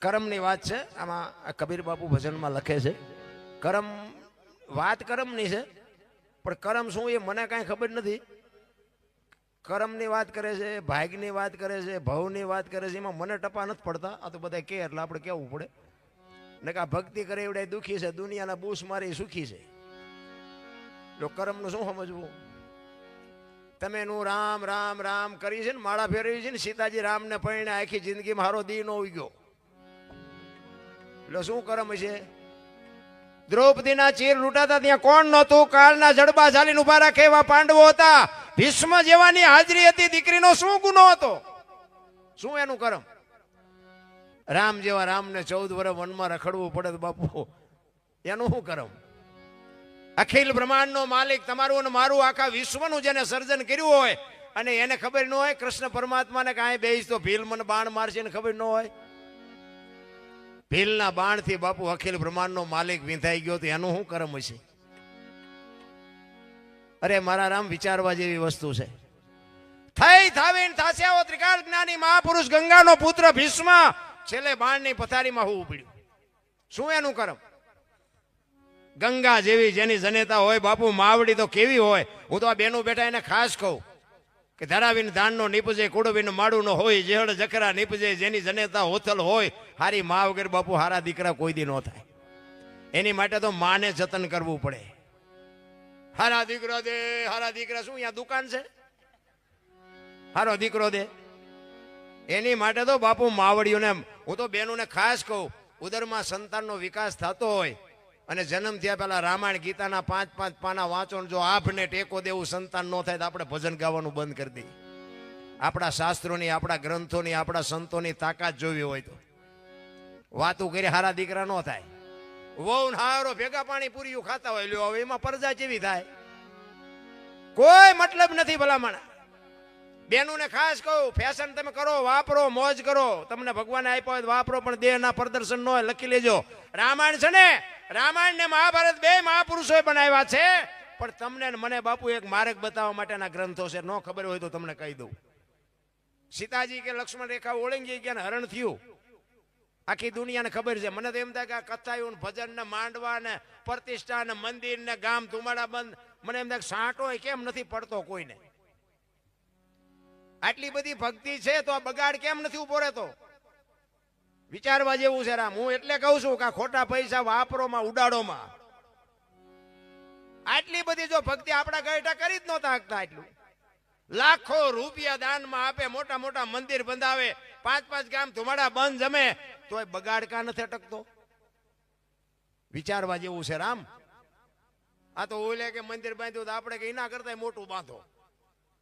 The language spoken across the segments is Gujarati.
કરમની વાત છે. આમાં કબીર બાપુ ભજનમાં લખે છે. કરમ વાત કરમની છે, પણ કરમ શું એ મને કાંઈ ખબર નથી. કરમની વાત કરે છે, ભાગની વાત કરે છે, ભવની વાત કરે છે, એમાં મને ટપા નથી પડતા. આ તો બધા કે એટલે આપણે કહેવું પડે. ને કે આ ભક્તિ કરે એવડે દુઃખી છે, દુનિયાના બૂસ મારી સુખી છે. જો કરમનું શું સમજવું? તમે એનું રામ રામ રામ કરી છે ને, માળા ફેરવી છે ને, સીતાજી રામને પરિણે આખી જિંદગીમાં હારો દી નો ઉગ્યો. એટલે શું કરમ છે દ્રૌપદીના ચીર લૂંટાતા ત્યાં કોણ નહોતું? કાળના જડબા ઝાલીને ઊભા રાખે એવા પાંડવો હતા. ભીષ્મ જેવાની હાજરી હતી, દીકરીનો શું ગુનો હતો? શું એનું કરમ? રામ જેવા રામને ચૌદ વર્ષ વનમાં રખડવું પડે બાપુ, એનું શું કરમ? અખિલ બ્રહ્માંડનો માલિક તમારું અને મારું આખા વિશ્વનું જેને સર્જન કર્યું હોય, અને એને ખબર ન હોય, કૃષ્ણ પરમાત્માને કાંઈ બેસ તો ભીલ મને બાણ મારશે ને ખબર ન હોય. ભીલના બાણથી બાપુ અખિલ બ્રહ્માંડનો માલિક વિંધાઈ ગયો તો એનું શું કરમ હશે? અરે, મારા રામ વિચારવા જેવી વસ્તુ છે. થઈ થાવીને થાસ્યાઓ ત્રિકાળ જ્ઞાની મહાપુરુષ ગંગાનો પુત્ર ભીષ્મ. છેલ્લે બાણની પથારીમાં હોવું પડ્યું શું એનું કરમ? ગંગા જેવી જેની જનેતા હોય, બાપુ માવડી તો કેવી હોય? હું તો આ બેનું બેઠા એને ખાસ કહું. કે ધરાવીને ધાનનો નીપજે કુડવીને માડું નો હોય, જેહળ જખરા નીપજે, જેની જનેતા હોથલ હોય, હારી મા વગર બાપુ, હારા દીકરા કોઈ દી ન થાય. એની માટે તો માને જતન કરવું પડે. હારા દીકરો દે, હારા દીકરા, શું અહીંયા દુકાન છે? હારો દીકરો દે. એની માટે તો બાપુ માવડીઓને, હું તો બેનોને ખાસ કહું, ઉદરમાં સંતાનનો વિકાસ થતો હોય અને જન્મ થયા પહેલા રામાયણ ગીતાના પાંચ પાંચ પાના વાંચો જો આભને ટેકો દેવું સંતાન ન થાય તો આપણે ભજન ગાવાનું બંધ કરી દઈએ. આપણા શાસ્ત્રોની, આપણા ગ્રંથોની, આપણા સંતોની તાકાત જોવી હોય તો. વાતું કરી હારા દીકરા ન થાય. વહુ હારો ભેગા પાણી પૂરીયું ખાતા હોય, લ્યો, હવે એમાં પરજા જેવી થાય? કોઈ મતલબ નથી ભલામણ. બેનુને ખાસ કહું ફેશન તમે કરો, વાપરો, મોજ કરો. તમને ભગવાને આપ્યો હોય વાપરો, પણ દેહના પ્રદર્શન ન હોય, લખી લેજો. રામાયણ છે ને રામાયણ ને મહાભારત બે મહાપુરુષોએ બનાવ્યા છે. પણ તમને મને બાપુ એક માર્ગ બતાવવા માટેના ગ્રંથો છે. ન ખબર હોય તો તમને કહી દઉં. સીતાજી કે લક્ષ્મણ રેખા ઓળંગી ગયા હરણ થયું. આખી દુનિયાને ખબર છે. મને તો એમ થાય કે આ કથાયું ભજન ને માંડવા ને પ્રતિષ્ઠા ને મંદિર ને ગામ ધુમાડા બંધ. મને એમ થાય સાંટો કેમ નથી પડતો કોઈને? આટલી બધી ભક્તિ છે તો આ બગાડ કેમ નથી ઊભો રહેતો? વિચારવા જેવું છે રામ. હું એટલે કહું છું કે ખોટા પૈસા વાપરોમાં, ઉડાડોમાં. આટલી બધી જો ભક્તિ આપણા ગયટા કરી જ નહોતા શકતા એટલું લાખો રૂપિયા દાનમાં આપે, મોટા મોટા મંદિર બંધાવે, પાંચ પાંચ ગામ ધુમાડા બંધ જમે, તોય બગાડ કા નથી અટકતો? વિચારવા જેવું છે રામ. આ તો ઓલે કે મંદિર બાંધ્યું તો આપણે કે એના કરતા મોટું બાંધો.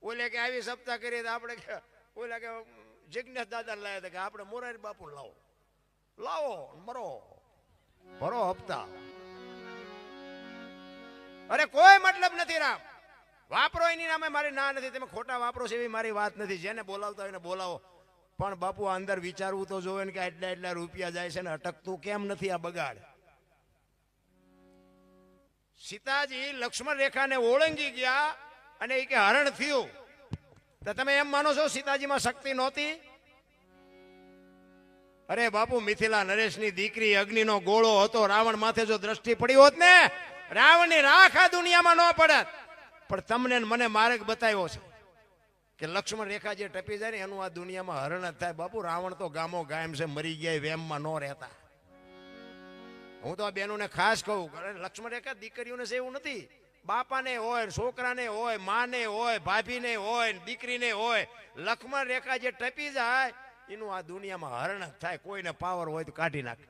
ઓલે કે આવી સપ્તાહ કરીએ તો આપણે કે, ઓલે કે જિજ્ઞાસ દાદા લાયા હતા કે આપણે મોરારી બાપુ લાવો. લાવો, મરો. ભરો હપ્તા. અરે કોઈ મતલબ નથી રામ. વાપરો એની નામે, મારી ના નથી. તમે ખોટા વાપરો છે એવી મારી વાત નથી. જેને બોલાવતા હોય એને બોલાવો. પણ બાપુ અંદર વિચારવું તો જોવે ને કે એટલા એટલા રૂપિયા જાય છે ને અટકતું કેમ નથી આ બગાડ? સીતાજી લક્ષ્મણ રેખાને ઓળંગી ગયા અને એ કે હરણ થયું. તો તમે એમ માનો છો સીતાજીમાં શક્તિ નહોતી? અરે બાપુ, મિથિલા નરેશની દીકરી અગ્નિનો ગોળો હતો. રાવણ માથે જો દ્રષ્ટિ પડી હોત ને, રાવણની રાખ આ દુનિયામાં ન પડત. પણ તમને મને માર્ગ બતાવ્યો છે કે લક્ષ્મણ રેખા જે ટપી જાય ને, એનું આ દુનિયામાં હરણ જ થાય. બાપુ, રાવણ તો ગામો ગાયમ છે, મરી ગયા, વેમમાં ન રહેતા. હું તો આ બહેનોને ખાસ કહું લક્ષ્મણ રેખા દીકરીઓને છે એવું નથી. બાપાને હોય, છોકરાને હોય, માને હોય, ભાભીને હોય, દીકરીને હોય. લક્ષ્મણ રેખા જે ટપી જાય એનું આ દુનિયામાં હરણ થાય, કોઈને પાવર હોય તો કાઢી નાખે.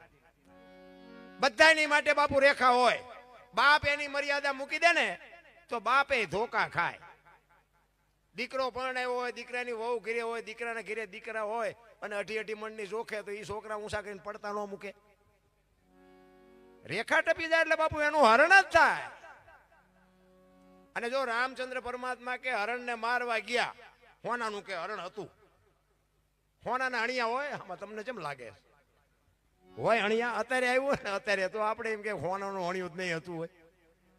બધાની માટે બાપુ રેખા હોય. બાપ એની મર્યાદા મૂકી દે ને, તો બાપે ધોકા ખાય. દીકરો પરણાયો હોય, દીકરાની વહુ ઘીરે હોય, દીકરાના ઘીરે દીકરા હોય, અને અઢી અઢી મણની જોખે, તો એ છોકરા ઊંચા કરીને પડતા ન મૂકે. રેખા ટપી જાય એટલે બાપુ એનું હરણ જ થાય. અને જો રામચંદ્ર પરમાત્મા કે હરણને મારવા ગયા, હોનાનું કે હરણ હતું? હોનાના અણિયા હોય, આમાં તમને કેમ લાગે? હોય અણિયા? અત્યારે આવ્યું ને, અત્યારે તો આપણે એમ કે હોનાનું અણિયું જ નહીં હતું હોય.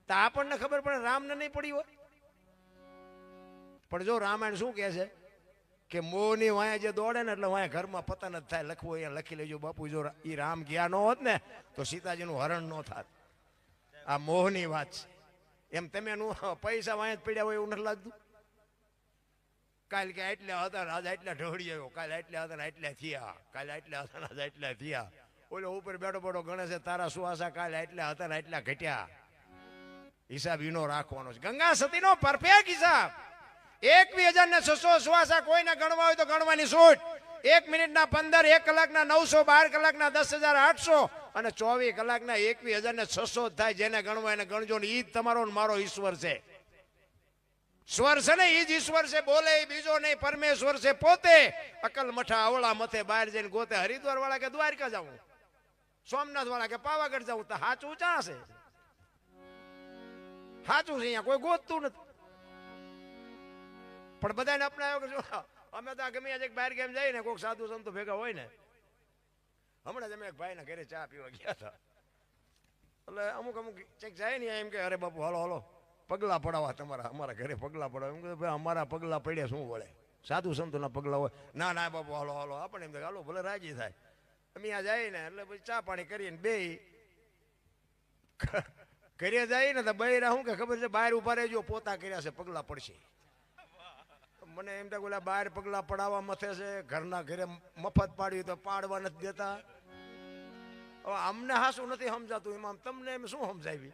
તો આપણને ખબર પડે, રામને નહીં પડી હોય. પણ જો રામાયણ શું કહે છે કે મોહની વાયા જે દોડે ને, એટલે વાયા ઘરમાં પતન જ થાય. લખવું અહીંયા લખી લેજો. બાપુ, જો એ રામ ગયા ન હોત ને, તો સીતાજીનું હરણ ન થાત. આ મોહની વાત છે. એમ તમે નું પૈસા વાયા જ પડ્યા હોય એવું નથી લાગતું? કાલ કે એટલે હતા રાજા એટલે ઢોળી આવ્યો, કાલે એટલે હતા ને આટલા થયા, કાલે એટલે હતા રાજા એટલે થયા. ઓલો ઉપર બેઠો બેઠો ગણે છે તારા સુવાસા કાલે એટલે હતા ને આટલા ઘટ્યા. હિસાબ ઈનો રાખવાનો છે. ગંગા સતીનો પરફેક્ટ હિસાબ. એકવીસ હજાર ને છસો સુવાસા કોઈને ગણવા હોય તો ગણવાની છૂટ. એક મિનિટના પંદર, એક કલાકના નવસો, બાર કલાકના દસ હજાર આઠસો અને ચોવીસ કલાકના એકવીસ હજાર ને છસો થાય જેને ગણવા એને ગણજો ને ઈદ તમારો મારો ઈશ્વર છે. સ્વર છે ને, ઈ જ બોલે બીજો નહીં, પરમેશ્વર છે, પોતે. અકલ મઠા અવળા મથે બહાર જઈને ગોતે હરિદ્વાર કે દ્વારકા જાઉં? સોમનાથ કે પાવાગઢ જાઉં? તો હાચું ચા છે? છે, અહીંયા કોઈ ગોતતું નથી. પણ બધાને અપનાવ્યો જો અમે તો ગમે એક બહાર ગેમ જઈએ ને કોઈક સાધુ સંતો ભેગા હોય ને. હમણાં જ અમે ભાઈના ઘરે ચા પીવા ગયા હતા. એટલે અમુક અમુક ચેક જાય ને એમ કે, અરે બાપુ, હાલો હાલો. પગલા પડાવવા તમારા, અમારા ઘરે પગલા પડાવવા. એમ ભાઈ, અમારા પગલા પડ્યા શું વળે? સાધુ સંતોના પગલા હોય. ના ના, બાપુ, હાલો હાલો. આપણે એમ હાલો, ભલે રાજી થાય. અમે ત્યાં જઈએ ને, એટલે પછી ચા પાણી કરીએ ને બે ઘરે જાય ને તો બૈરા શું કે, ખબર છે? બહાર ઊભા રહેજો, પોતા કર્યા છે, પગલા પડશે. મને એમ થાય ઓલા બહાર પગલા પડાવવા મથે છે, ઘરના ઘરે મફત પાડ્યું તો પાડવા નથી દેતા. હવે અમને હાસું નથી સમજાતું. એમાં તમને એમ શું સમજાવી?